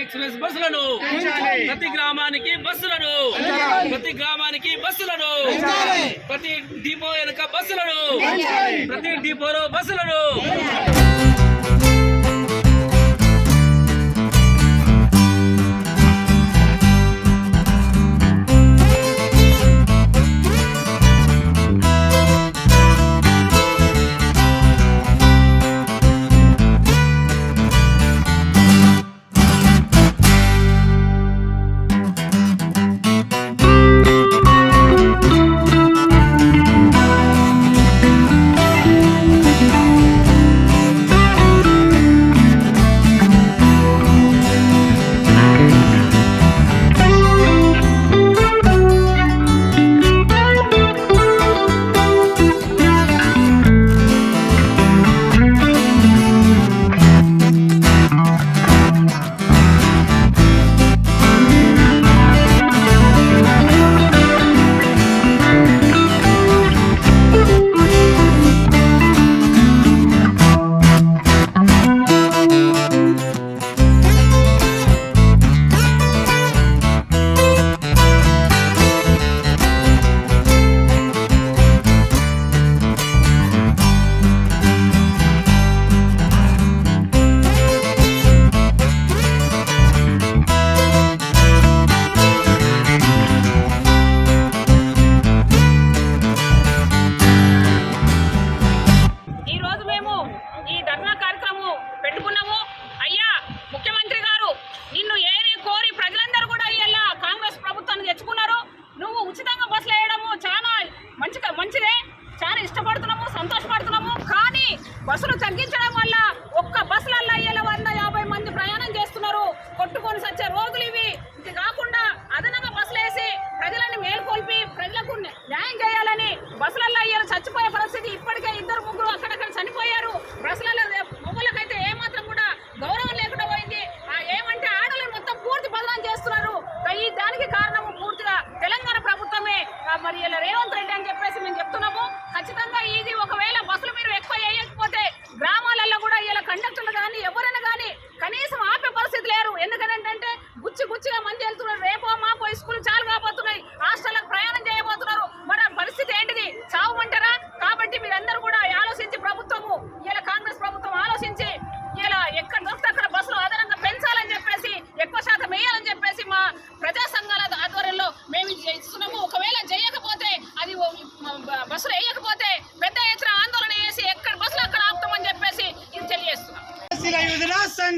Express బస్సులను ప్రతి గ్రామానికి బస్సులను ప్రతి గ్రామానికి బస్సులను ప్రతి డిపో వెనుక బస్సులను ప్రతి డిపోలో బస్సులను బస్సులు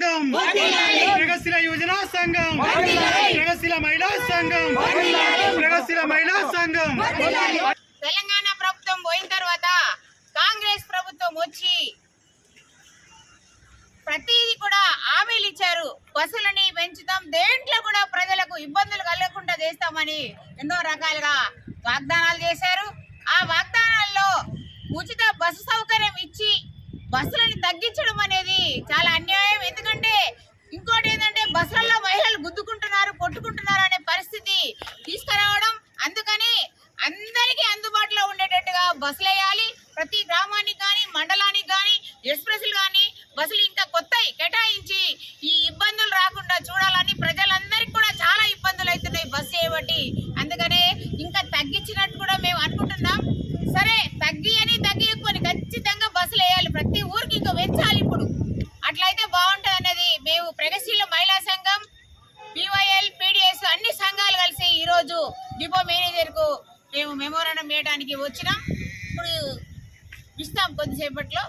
సంఘం. ప్రగతిశీల యువజన సంఘం. ప్రగతిశీల మహిళా సంఘం. ప్రగతిశీల మహిళా సంఘం. తెలంగాణ ప్రభుత్వం పోయిన తర్వాత కాంగ్రెస్ ప్రభుత్వం వచ్చి ప్రతిదీ కూడా హామీలు ఇచ్చారు. బస్సులని పెంచుతాం. దేంట్లో కూడా ప్రజలకు ఇబ్బందులు కలగకుండా చేస్తామని ఎన్నో రకాలుగా వాగ్దానాలు చేశారు. ఆ వాగ్దానాల్లో ఉచిత బస్సు సౌకర్యం బస్సులను తగ్గించడం అనేది చాలా అన్యాయం. ఎందుకంటే ఇంకోటి ఏంటంటే బస్సులలో మహిళలు గుద్దుకుంటున్నారు కొట్టుకుంటున్నారు అనే పరిస్థితి తీసుకురావడం. అందుకని అందరికీ అందుబాటులో ఉండేటట్టుగా బస్సులు వేయాలి. ప్రతి గ్రామానికి కానీ మండలానికి కానీ ఎక్స్ప్రెస్లు కానీ బస్సులు ఇంకా కొత్తవి కేటాయించి ఈ ఇబ్బందులు రాకుండా చూడాలని ప్రజలందరికీ కూడా చాలా ఇబ్బందులు అవుతున్నాయి బస్సు చేయబట్టి అందుకనే ఇంకా తగ్గించినట్టు కూడా మేము అనుకుంటున్నాం సరే తగ్గి అని తగ్గియకపోని ఖచ్చితంగా బస్సులు వేయాలి ప్రతి ఇంకా పెంచాలి ఇప్పుడు. అట్లయితే బాగుంటుంది అనేది మేము ప్రగతిశీల మహిళా సంఘం పివైఎల్ పీడిఎస్ అన్ని సంఘాలు కలిసి ఈరోజు డిపో మేనేజర్కు మేము మెమోరాండం వేయడానికి వచ్చినాం. ఇప్పుడు ఇస్తాం కొద్దిసేపట్లో.